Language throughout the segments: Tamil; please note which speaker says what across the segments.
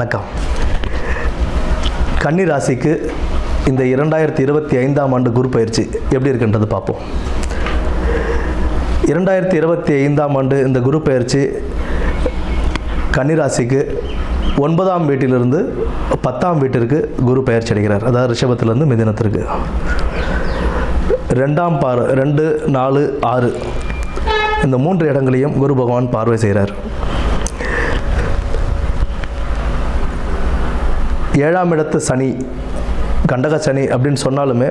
Speaker 1: வணக்கம். கன்னி ராசிக்கு இந்த இரண்டாயிரத்தி இருபத்தி ஐந்தாம் ஆண்டு குரு பயிற்சி எப்படி இருக்குன்றது பார்ப்போம். இரண்டாயிரத்தி இருபத்தி ஐந்தாம் ஆண்டு இந்த குரு பயிற்சி கன்னி ராசிக்கு ஒன்பதாம் வீட்டிலிருந்து பத்தாம் வீட்டிற்கு குரு பயிற்சி அடைகிறார் அதாவது ரிஷபத்திலிருந்து மிதினத்திற்கு. ரெண்டாம் பார் ரெண்டு நாலு ஆறு. இந்த மூன்று இடங்களையும் குரு பகவான் பார்வை செய்கிறார். ஏழாம் இடத்து சனி கண்டக சனி அப்படின்னு சொன்னாலுமே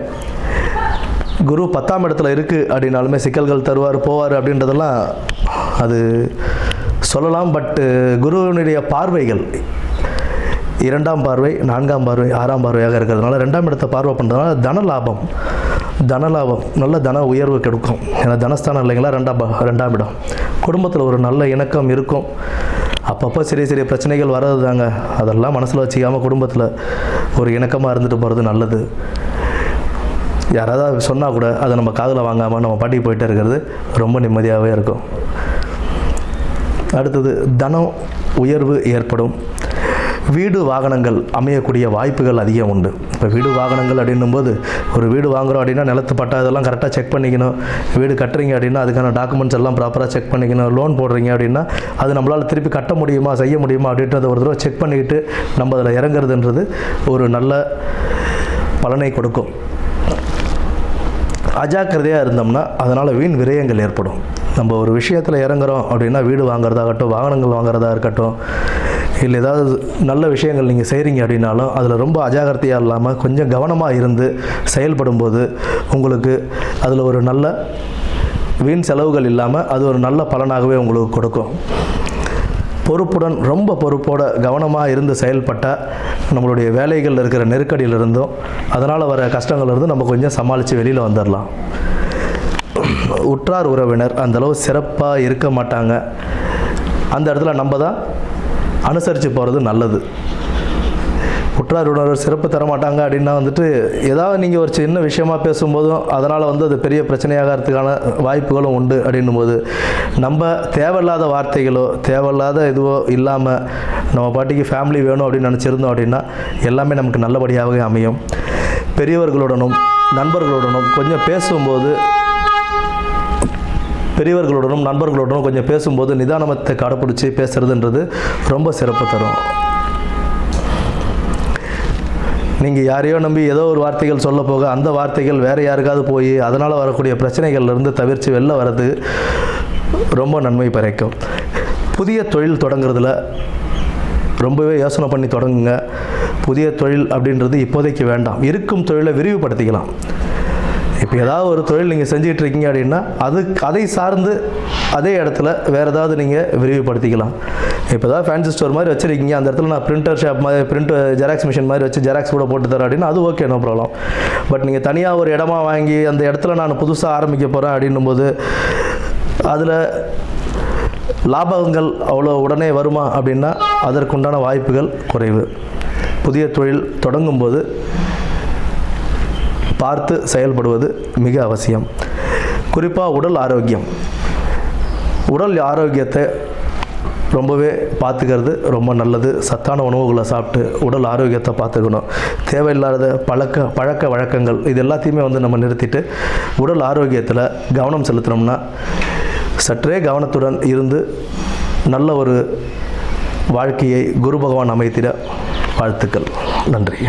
Speaker 1: குரு பத்தாம் இடத்துல இருக்குது அப்படின்னாலுமே சிக்கல்கள் தருவார் போவார் அப்படின்றதெல்லாம் அது சொல்லலாம். பட்டு குருவினுடைய பார்வைகள் இரண்டாம் பார்வை நான்காம் பார்வை ஆறாம் பார்வையாக இருக்கிறதுனால ரெண்டாம் இடத்தை பார்வை பண்ணுறதுனால தன லாபம் தன லாபம் நல்ல தன உயர்வு கிடைக்கும். ஏன்னா தனஸ்தானம் இல்லைங்களா ரெண்டாம் ரெண்டாம் இடம். குடும்பத்தில் ஒரு நல்ல இணக்கம் இருக்கும். அப்பப்போ சிறிய சிறிய பிரச்சனைகள் வர்றது தாங்க. அதெல்லாம் மனசில் வச்சுக்காமல் குடும்பத்தில் ஒரு இணக்கமாக இருந்துட்டு போகிறது நல்லது. யாராவது சொன்னால் கூட அதை நம்ம காதில் வாங்காமல் நம்ம பாட்டிக்கு போயிட்டே இருக்கிறது ரொம்ப நிம்மதியாகவே இருக்கும். அடுத்தது தனம் உயர்வு ஏற்படும். வீடு வாகனங்கள் அமையக்கூடிய வாய்ப்புகள் அதிகம் உண்டு. இப்போ வீடு வாகனங்கள் அப்படின்னும் போது ஒரு வீடு வாங்குறோம் அப்படின்னா நிலத்து பட்டா இதெல்லாம் கரெக்டாக செக் பண்ணிக்கணும். வீடு கட்டுறீங்க அப்படின்னா அதுக்கான டாக்குமெண்ட்ஸ் எல்லாம் ப்ராப்பராக செக் பண்ணிக்கணும். லோன் போடுறீங்க அப்படின்னா அது நம்மளால் திருப்பி கட்ட முடியுமா செய்ய முடியுமா அப்படின்றத ஒரு தடவை செக் பண்ணிக்கிட்டு நம்ம அதில் இறங்குறதுன்றது ஒரு நல்ல பலனை கொடுக்கும். அஜாக்கிரதையாக இருந்தோம்னா அதனால் வீண் விரயங்கள் ஏற்படும். நம்ம ஒரு விஷயத்தில் இறங்குறோம் அப்படின்னா வீடு வாங்குறதாகட்டும் வாகனங்கள் வாங்குறதா இருக்கட்டும் இல்லை ஏதாவது நல்ல விஷயங்கள் நீங்கள் செய்கிறீங்க அப்படின்னாலும் அதில் ரொம்ப அஜாக்கிரதையாக இல்லாமல் கொஞ்சம் கவனமாக இருந்து செயல்படும்போது உங்களுக்கு அதில் ஒரு நல்ல வீண் செலவுகள் இல்லாமல் அது ஒரு நல்ல பலனாகவே உங்களுக்கு கொடுக்கும். பொறுப்புடன் ரொம்ப பொறுப்போட கவனமாக இருந்து செயல்பட்டால் நம்மளுடைய வேலைகளில் இருக்கிற நெருக்கடியிலிருந்தும் அதனால் வர கஷ்டங்கள்லேருந்து நம்ம கொஞ்சம் சமாளித்து வெளியில் வந்துடலாம் உற்றார் உறவினர் அந்தளவு சிறப்பாக இருக்க மாட்டாங்க. அந்த இடத்துல நம்ம தான் அனுசரித்து போகிறது நல்லது. உற்றார் சிறப்பு தர மாட்டாங்க அப்படின்னா வந்துட்டு ஏதாவது நீங்கள் ஒரு சின்ன விஷயமா பேசும்போதும் அதனால் வந்து அது பெரிய பிரச்சனையாகிறதுக்கான வாய்ப்புகளும் உண்டு அப்படின்னும் போது நம்ம தேவையில்லாத வார்த்தைகளோ தேவையில்லாத இதுவோ இல்லாமல் நம்ம பாட்டிக்கு ஃபேமிலி வேணும் அப்படின்னு நினச்சிருந்தோம் அப்படின்னா எல்லாமே நமக்கு நல்லபடியாகவே அமையும். பெரியவர்களுடனும் நண்பர்களுடனும் கொஞ்சம் பேசும்போது பெரியவர்களுடனும் நண்பர்களுடனும் கொஞ்சம் பேசும்போது நிதானத்தை கடைப்பிடிச்சி பேசுறதுன்றது ரொம்ப சிறப்பு தரும். நீங்கள் யாரையோ நம்பி ஏதோ ஒரு வார்த்தைகள் சொல்ல போக அந்த வார்த்தைகள் வேறு யாருக்காவது போய் அதனால் வரக்கூடிய பிரச்சனைகள்லேருந்து தவிர்த்து வெளில வர்றது ரொம்ப நன்மை பறைக்கும் புதிய தொழில் தொடங்குறதுல ரொம்பவே யோசனை பண்ணி தொடங்குங்க. புதிய தொழில் அப்படின்றது இப்போதைக்கு வேண்டாம். இருக்கும் தொழிலை விரிவுபடுத்திக்கலாம். இப்போ ஏதாவது ஒரு தொழில் நீங்கள் செஞ்சுட்டு இருக்கீங்க அப்படின்னா அது அதை சார்ந்து அதே இடத்துல வேறு ஏதாவது நீங்கள் விரிவுபடுத்திக்கலாம். இப்போ ஏதாவது ஃபேன்சி ஸ்டோர் மாதிரி வச்சுருக்கீங்க அந்த இடத்துல நான் பிரிண்டர் ஷாப் மாதிரி பிரிண்ட் ஜெராக்ஸ் மிஷின் மாதிரி வச்சு ஜெராக்ஸ் கூட போட்டு தரேன் அப்படின்னா அது ஓகே நோ ப்ராப்ளம் பட் நீங்கள் தனியாக ஒரு இடமா வாங்கி அந்த இடத்துல நான் புதுசாக ஆரம்பிக்க போகிறேன் அப்படின்னும் போது அதில் லாபங்கள் அவ்வளோ உடனே வருமா அப்படின்னா அதற்குண்டான வாய்ப்புகள் குறைவு. புதிய தொழில் தொடங்கும்போது பார்த்து செயல்படுவது மிக அவசியம். குறிப்பாக உடல் ஆரோக்கியம். உடல் ஆரோக்கியத்தை ரொம்பவே பார்த்துக்கிறது ரொம்ப நல்லது. சத்தான உணவுகளை சாப்பிட்டு உடல் ஆரோக்கியத்தை பார்த்துக்கணும். தேவையில்லாத பழக்க பழக்க வழக்கங்கள் இது எல்லாத்தையுமே வந்து நம்ம நிறுத்திட்டு உடல் ஆரோக்கியத்தில் கவனம் செலுத்தினோம்னா சற்றே கவனத்துடன் இருந்து நல்ல ஒரு வாழ்க்கையை குரு பகவான் அமைத்திட வாழ்த்துக்கள். நன்றி.